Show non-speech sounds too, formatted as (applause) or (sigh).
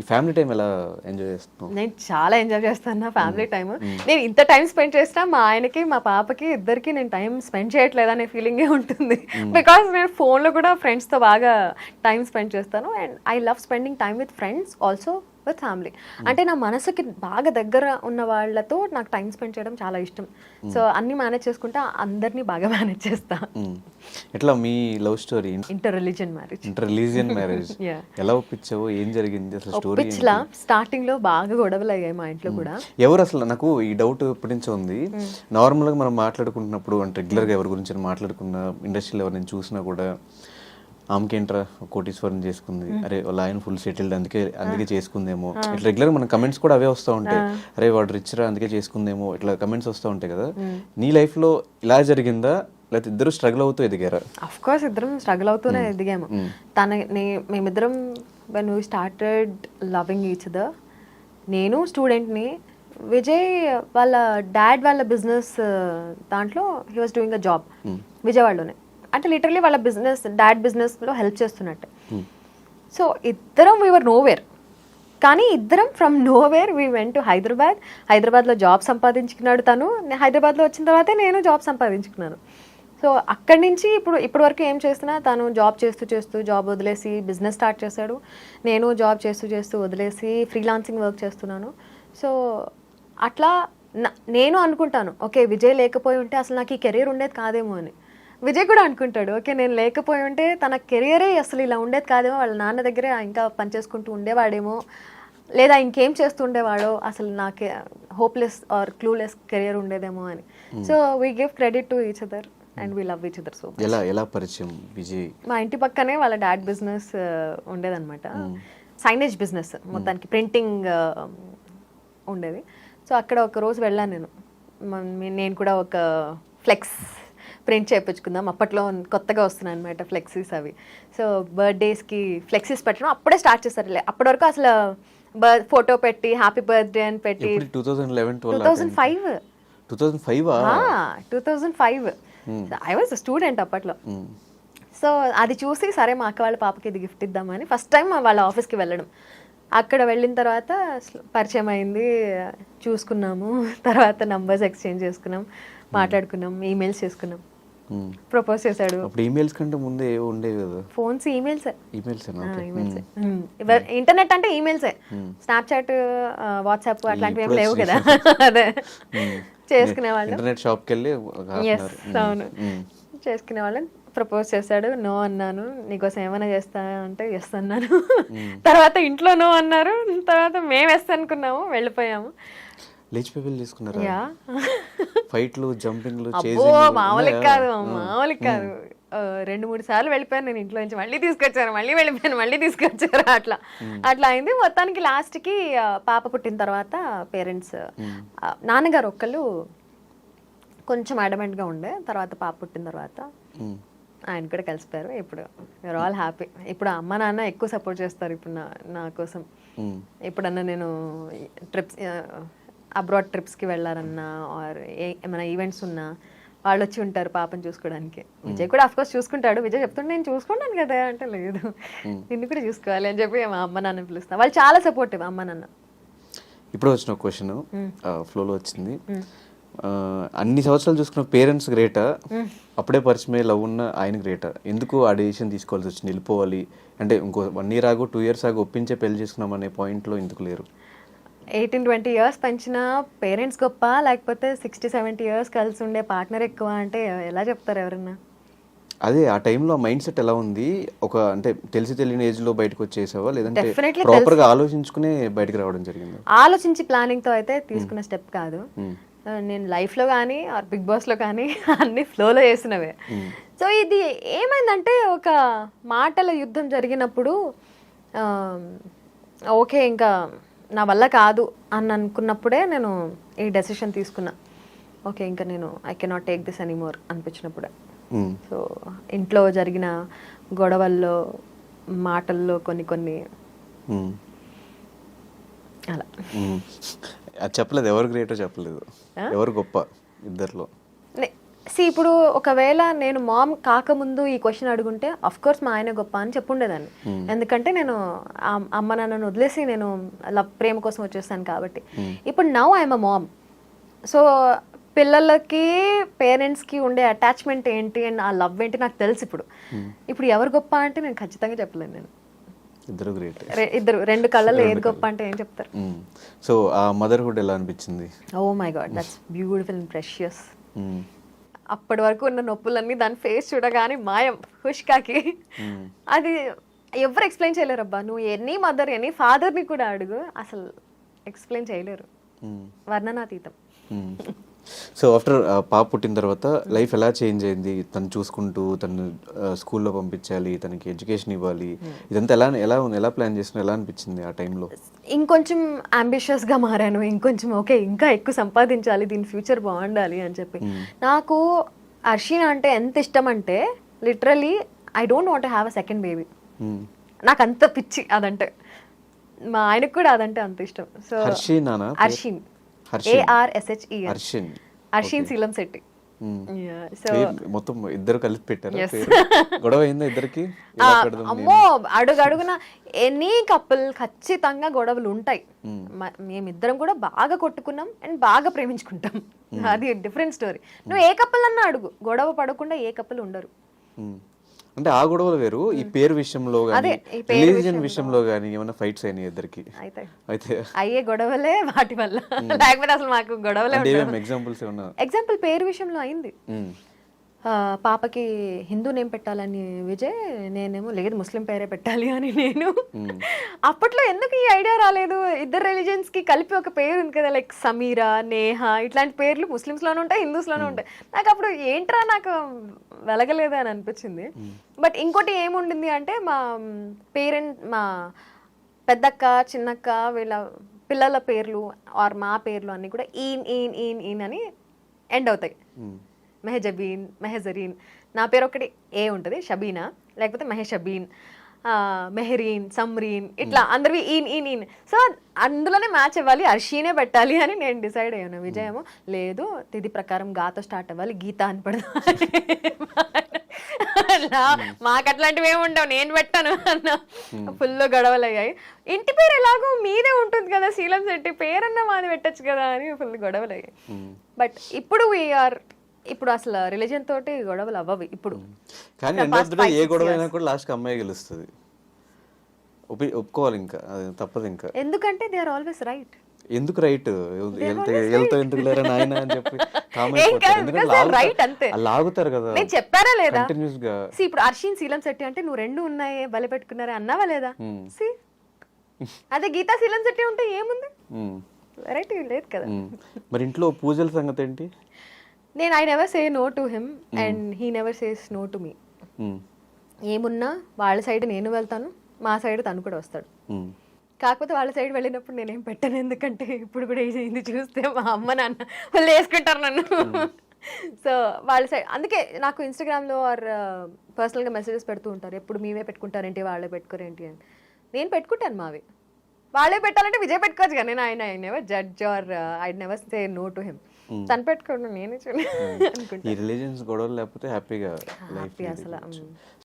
ఈ family time ఎలా enjoy చేస్తున్నావు? నేను చాలా ఎంజాయ్ చేస్తాను నా ఫ్యామిలీ టైం నేను ఇంత టైం స్పెండ్ చేసినా మా ఆయనకి మా పాపకి ఇద్దరికి నేను టైం స్పెండ్ చేయట్లేదు అనే ఫీలింగే ఉంటుంది. బికాస్ నేను ఫోన్లో కూడా ఫ్రెండ్స్తో బాగా టైం స్పెండ్ చేస్తాను. And I love spending time with friends also with family అంటే నా మనసుకి బాగా దగ్గర ఉన్న వాళ్ళతో నాకు టైం స్పెండ్ చేయడం చాలా ఇష్టం. సో అన్ని మేనేజ్ చేసుకుంటా అందరినీ బాగా మేనేజ్ చేస్తా. మ్మ్. ఎట్లా మీ love story inter religion marriage inter religion marriage. ఎలా ఒప్పించావు ఏం జరిగింది అసలు స్టోరీ స్టార్టింగ్లో బాగా గొడవలు అయ్యాయి మా ఇంట్లో కూడా. ఎవరు అసలు నాకు ఈ డౌట్ ఎప్పటి నుంచో ఉంది. నార్మల్గా మనం మాట్లాడుకుంటున్నప్పుడు అంటే రెగ్యులర్గా ఎవరి గురించి మాట్లాడుకున్న ఇండస్ట్రీలో ఎవరిని చూసినా కూడా ఆమెకేంట్రా కోటీశ్వరం చేసుకుంది? అరే వాళ్ళ ఆయన ఫుల్ సెటిల్డ్ అందుకే అందుకే చేసుకుందేమో. ఇట్లా రెగ్యులర్ మన కమెంట్స్ కూడా అవే వస్తూ ఉంటాయి. అరే వాడు రిచ్ రా అందుకే చేసుకుందేమో. ఇట్లా కమెంట్స్ వస్తూ ఉంటాయి కదా. నీ లైఫ్లో ఇలా జరిగిందా? లేకపోతే ఇద్దరు స్ట్రగుల్ అవుతూ ఎదిగారా? అఫ్ కోర్స్ ఇద్దరం స్ట్రగుల్ అవుతూనే ఎదిగాము. తన మేమిద్దరం when we started loving each the నేను స్టూడెంట్ని విజయ్ వాళ్ళ డాడ్ వాళ్ళ బిజినెస్ దాంట్లో he was doing a job విజయవాడలోనే. అంటే లిటరలీ వాళ్ళ బిజినెస్ డాడ్ బిజినెస్లో హెల్ప్ చేస్తున్నట్టు. సో ఇద్దరం వీవర్ నోవేర్ కానీ ఇద్దరం from nowhere we went to Hyderabad. హైదరాబాద్లో జాబ్ సంపాదించుకున్నాడు తను. హైదరాబాద్లో వచ్చిన తర్వాతే నేను జాబ్ సంపాదించుకున్నాను. సో అక్కడి నుంచి ఇప్పుడు ఇప్పటి వరకు ఏం చేస్తున్నా తను జాబ్ చేస్తూ చేస్తూ జాబ్ వదిలేసి బిజినెస్ స్టార్ట్ చేశాడు. నేను జాబ్ చేస్తూ చేస్తూ వదిలేసి ఫ్రీలాన్సింగ్ వర్క్ చేస్తున్నాను. సో అట్లా నేను అనుకుంటాను ఓకే విజయ్ లేకపోయి ఉంటే అసలు నాకు ఈ కెరీర్ ఉండేది కాదేమో అని. విజయ్ కూడా అనుకుంటాడు ఓకే నేను లేకపోయి ఉంటే తన కెరియరే అసలు ఇలా ఉండేది కాదేమో వాళ్ళ నాన్న దగ్గరే ఇంకా పనిచేసుకుంటూ ఉండేవాడేమో లేదా ఇంకేం చేస్తూ ఉండేవాడో అసలు నాకు హోప్లెస్ ఆర్ క్లూలెస్ కెరియర్ ఉండేదేమో అని. So we give credit to each other and we love each other so ఎలా ఎలా పరిచయం విజయ్? మా ఇంటి పక్కనే వాళ్ళ డాడ్ బిజినెస్ ఉండేదన్నమాట. సైనేజ్ బిజినెస్ మొత్తానికి ప్రింటింగ్ ఉండేది. సో అక్కడ ఒక రోజు వెళ్ళాను నేను. నేను కూడా ఒక ఫ్లెక్స్ ప్రింట్ చేయించుకుందాం. అప్పట్లో కొత్తగా వస్తున్నాయి అనమాట ఫ్లెక్సీస్ అవి. సో బర్త్డేస్కి ఫ్లెక్సీస్ పెట్టడం అప్పుడే స్టార్ట్ చేస్తారు అప్పటి వరకు అసలు బర్త్ ఫోటో పెట్టి హ్యాపీ బర్త్డే అని పెట్టి two thousand eleven two thousand five. Two thousand five? Two thousand five. I was student అప్పట్లో. సో అది చూసి సరే మా అక్క వాళ్ళ పాపకి ఇది గిఫ్ట్ ఇద్దామని ఫస్ట్ టైం వాళ్ళ ఆఫీస్కి వెళ్ళడం. అక్కడ వెళ్ళిన తర్వాత పరిచయం అయింది. చూసుకున్నాము. (laughs) తర్వాత నంబర్స్ ఎక్స్చేంజ్ చేసుకున్నాం. మాట్లాడుకున్నాం. ఈమెయిల్స్ చేసుకున్నాం. ప్రపోజ్ చేశాడు. అప్పుడు ఈమెయిల్స్ కంటే ముందే ఉండేవి కదా. Phones emails emails emails internet అంటే ఈమెయిల్సే స్నాప్చాట్ వాట్సాప్ అట్లాంటివి ఏం లేవు కదా. అదే. చేసుకునేవాళ్ళం. ఇంటర్నెట్ షాప్కి వెళ్ళి. అవును. చేసుకునే వాళ్ళని ప్రపోజ్ చేశాడు నో అన్నాను. నీకోసం ఏమైనా చేస్తా అంటే ఎస్ అన్నాను. (laughs) తర్వాత ఇంట్లో నో అన్నారు. తర్వాత మేము ఎస్ అనుకున్నాము వెళ్ళిపోయాము. లేచిపోయి పెళ్ళి చేసుకున్నారా? ఫైట్లు జంపింగ్లు మామూలుగా కాదు మామూలుగా కాదు. రెండు మూడు సార్లు వెళ్ళిపోయాను నేను ఇంట్లో నుంచి. మళ్ళీ తీసుకొచ్చారు మళ్ళీ వెళ్ళిపోయాను మళ్ళీ తీసుకొచ్చారు. అట్లా. అట్లా అయింది. మొత్తానికి లాస్ట్కి పాప పుట్టిన తర్వాత పేరెంట్స్ నాన్నగారు ఒక్కళ్ళు కొంచెం అడమెంట్గా ఉండే. తర్వాత పాప పుట్టిన తర్వాత ఆయన కూడా కలిసిపోయారు. ఇప్పుడు యూఆర్ ఆల్ హ్యాపీ ఇప్పుడు అమ్మ నాన్న ఎక్కువ సపోర్ట్ చేస్తారు ఇప్పుడు నా నా కోసం. ఎప్పుడన్నా నేను ట్రిప్స్ అబ్రాడ్ ట్రిప్స్కి వెళ్ళారన్నా ఆర్ ఏమైనా ఈవెంట్స్ ఉన్నా వాళ్ళు వచ్చి ఉంటారు పాపని చూసుకోవడానికి. విజయ్ కూడా అఫ్ కోర్స్ చూసుకుంటాడు. విజయ్ చెప్తుంటే నేను చూసుకుంటాను కదా అంటే లేదు. నిన్ను కూడా చూసుకోవాలి అని చెప్పి మా అమ్మ నాన్న పిలుస్తాను వాళ్ళు చాలా సపోర్టివ్ అమ్మ నాన్న. ఇప్పుడు వచ్చిన క్వశ్చన్ ఫ్లోలో వచ్చింది. అన్ని సంవత్సరాలు చూసుకున్న పేరెంట్స్ గ్రేటా అప్పుడే పరిచయమే లవ్ ఉన్న ఆయన గ్రేటా ఎందుకు ఆ డెసిషన్ తీసుకోవాల్సి వచ్చింది? వెళ్ళిపోవాలి. అంటే ఇంకో వన్ ఇయర్ ఆగు టూ ఇయర్స్ ఆగు ఒప్పించే పెళ్ళి చేసుకున్నాం అనే పాయింట్లో ఎందుకు లేరు? ఎయిటీన్ ట్వంటీ ఇయర్స్ పెంచిన పేరెంట్స్ గొప్ప లేకపోతే సిక్స్టీ సెవెంటీ ఇయర్స్ కలిసి ఉండే పార్ట్నర్ ఎక్కువ అంటే ఎలా చెప్తారు ఎవరన్నా? అదే ఆ టైంలో మైండ్ సెట్ ఎలా ఉంది? ఒక అంటే తెలిసి తెలియని ఏజ్లో బయటకు వచ్చేసావా? లేదంటే Definitely ప్రాపర్గా ఆలోచించుకునే బయటకు రావడం జరిగింది? ఆలోచించి ప్లానింగ్తో అయితే తీసుకున్న స్టెప్ కాదు. ఆ, నేను లైఫ్లో కానీ ఆర్ బిగ్ బాస్లో కానీ (laughs) అన్ని ఫ్లోలో చేసినవే. సో ఇది ఏమైందంటే ఒక మాటల యుద్ధం జరిగినప్పుడు ఓకే ఇంకా నా వల్ల కాదు అని అనుకున్నప్పుడే నేను ఈ డెసిషన్ తీసుకున్నా ఓకే ఇంకా నేను I cannot take this anymore అనిపించినప్పుడే. So ఇంట్లో జరిగిన గొడవల్లో మాటల్లో కొన్ని కొన్ని మ్మ్. అలా. అది చెప్పలేదు ఎవరు గ్రేటో చెప్పలేదు ఎవరు గొప్ప ఇద్దర్లో సి ఇప్పుడు ఒకవేళ నేను మామ్ కాకముందు ఈ క్వశ్చన్ అడుగుంటే అఫ్ కోర్స్ మా ఆయన గొప్ప అని చెప్పుండేదాన్ని. ఎందుకంటే నేను అమ్మ నాన్నను వదిలేసి నేను లవ్ ప్రేమ కోసం వచ్చేస్తాను కాబట్టి. ఇప్పుడు now I'm a mom so పిల్లలకి పేరెంట్స్కి ఉండే అటాచ్మెంట్ ఏంటి అండ్ ఆ లవ్ ఏంటి నాకు తెలుసు ఇప్పుడు. ఇప్పుడు ఎవరు గొప్ప అంటే నేను ఖచ్చితంగా చెప్పలేను నేను. ఇద్దరు గ్రేట్ ఇద్దరు రెండు కళ్ళలో ఏది గొప్ప అంటే ఏం చెప్తారు? సో ఆ మదర్హుడ్ ఎలా అనిపించింది? ఓ my god that's beautiful and precious. అప్పటి వరకు ఉన్న నొప్పులన్నీ దాని ఫేస్ చూడగానే మాయం హుష్కాకి. అది ఎవరు ఎక్స్ప్లెయిన్ చేయలేరు అబ్బా నువ్వు ఎనీ మదర్ ఎనీ ఫాదర్ని కూడా అడుగు అసలు ఎక్స్ప్లెయిన్ చేయలేరు. వర్ణనాతీతం. సో ఆఫ్టర్ పాప పుట్టిన తర్వాత లైఫ్ ఎలా చేంజ్ అయింది? తను చూసుకుంటూ తను స్కూల్లో పంపించాలి తనకి ఎడ్యుకేషన్ ఇవ్వాలి. ఇదంతా ఎలా ఎలా ఉంది ఎలా ప్లాన్ చేసిన ఎలా అనిపించింది ఆ టైంలో ఇంకొంచెం అంబిషియస్గా మారాను. ఇంకొంచెం ఓకే ఇంకా ఎక్కువ సంపాదించాలి దీని ఫ్యూచర్ బాగుండాలి అని చెప్పి. నాకు అర్షిన అంటే ఎంత ఇష్టం అంటే literally I don't want have a second baby నాకు అంత పిచ్చి అదంటే. మా ఆయనకు కూడా అదంటే అంత ఇష్టం. సో హర్షి నానా అర్షిన్ హర్షిన్. ఏఆర్ఎస్హెచ్ఈ హర్షిన్. అర్షిన్ శీలం శెట్టి. మొత్తం ఇద్దరు కలిపి పెట్టారు? గొడవ అయిందా ఇద్దరికి? అమ్మో అడుగు అడుగున ఎనీ కపుల్ ఖచ్చితంగా గొడవలు ఉంటాయి. మేమిద్దరం కూడా బాగా కొట్టుకున్నాం అండ్ బాగా ప్రేమించుకుంటాం. అది డిఫరెంట్ స్టోరీ నువ్వు ఏ కప్పుల్ అన్నా అడుగు. గొడవ పడకుండా ఏ కప్పులు ఉండరు. అంటే ఆ గొడవలు వేరు. ఈ పేరు విషయంలో కానీ రిలీజియన్ విషయంలో. కానీ ఏమైనా ఫైట్స్ అయినాయి ఇద్దరికి? అయితే అయ్యే గొడవలే వాటి వల్ల. లేకపోతే అసలు మాకు గొడవలే ఎగ్జాంపుల్స్ ఏమన్నా? ఎగ్జాంపుల్ పేరు విషయంలో అయింది. పాపకి హిందూ నేమ్ పెట్టాలని విజయ్ నేనేమో లేదు ముస్లిం పేరే పెట్టాలి అని నేను. అప్పట్లో ఎందుకు ఈ ఐడియా రాలేదు? ఇద్దరు రిలీజియన్స్కి కలిపి ఒక పేరు ఉంది కదా లైక్ సమీరా నేహ ఇట్లాంటి పేర్లు ముస్లిమ్స్లోనే ఉంటాయి హిందూస్లోనే ఉంటాయి. నాకు అప్పుడు ఏంట్రా నాకు వెలగలేదు అని అనిపించింది. బట్ ఇంకోటి ఏముండింది అంటే మా పేరెంట్ మా పెద్దక్క చిన్నక్క వీళ్ళ పిల్లల పేర్లు ఆర్ మా పేర్లు అన్నీ కూడా ఈన్ ఈన్ ఈన్ ఈన్ అని ఎండ్ అవుతాయి. మెహజబీన్ మెహజరీన్. నా పేరు ఒకటి ఏ ఉంటుంది? షబీనా? లేకపోతే మెహషబీన్ మెహరీన్ సమ్రీన్ ఇట్లా అందరివి ఈన్ ఈన్ ఈన్. సో అందులోనే మ్యాచ్ అవ్వాలి అర్షీనే పెట్టాలి అని నేను డిసైడ్ అయ్యాను. విజయము లేదు తిది ప్రకారం గాతో స్టార్ట్ అవ్వాలి గీత అని పెడదా. మాకు అట్లాంటివి ఏమి ఉండవు నేను పెట్టాను అన్న ఫుల్ గొడవలు అయ్యాయి ఇంటి పేరు ఎలాగో మీదే ఉంటుంది కదా శీలం శెట్టి. పేరన్నా మాది పెట్టచ్చు కదా అని ఫుల్ గొడవలు అయ్యాయి. బట్ ఇప్పుడు వీఆర్ ఇప్పుడు అసలు రిలీజన్ తోటి గొడవలు అవ్వవు ఇప్పుడు. కానీ ఎండ్ ఏ గొడవ. అయినా కూడా లాస్ట్కి అమ్మాయి గెలుస్తుంది. ఒప్పి ఒప్పుకోవాలి ఇంకా అది తప్పదు ఇంకా. ఎందుకంటే దే ఆర్ ఆల్వేస్ రైట్ ఎందుకు రైట్ వెళ్తా ఎందుకు లేరా నాయన అని చెప్పి (laughs) కామ్ ఏం అయిపోతారు కాదు, ఎందుకంటే because they are లాగుతారు. కదా. నేను చెప్పారా లేదా? కంటిన్యూస్గా See, ఇప్పుడు అర్షిన్ శీలం శెట్టి అంటే నువ్వు రెండు ఉన్నాయి బలి పెట్టుకున్నారా అన్నావా లేదా. See? అదే గీతా శీలం శెట్టి ఉంటే ఏముంది. వెరైటీ లేదు కదా. మరి ఇంట్లో పూజల సంగతి ఏంటి? నేను I never say no to him and he never says no to me hmm. ఏమున్నా వాళ్ళ సైడ్ నేను వెళ్తాను మా సైడ్ తను కూడా వస్తాడు. మ్మ్. కాకపోతే వాళ్ళ సైడ్ వెళ్ళినప్పుడు నేనేం పెట్టను ఎందుకంటే ఇప్పుడు కూడా ఇది చూస్తే మా అమ్మ నాన్న వాళ్ళు వేసుకుంటారు నన్ను. (laughs) సో వాళ్ళ సైడ్ అందుకే నాకు ఇన్స్టాగ్రామ్లో ఆర్ పర్సనల్గా మెసేజెస్ పెడుతూ ఉంటారు. ఎప్పుడు మీవే పెట్టుకుంటారేంటి వాళ్ళే పెట్టుకోరేంటి అని. నేను పెట్టుకుంటాను మావి. వాళ్ళే పెట్టాలంటే విజయ్ పెట్టుకోవచ్చు కానీ నేను ఆయన I never judge or I never say no to him తను పెట్టుకోండి నేనే చూడండి ఈ రిలీజియన్స్ గొడవలు లేకపోతే హ్యాపీగా లైఫ్ హ్యాపీ అసలు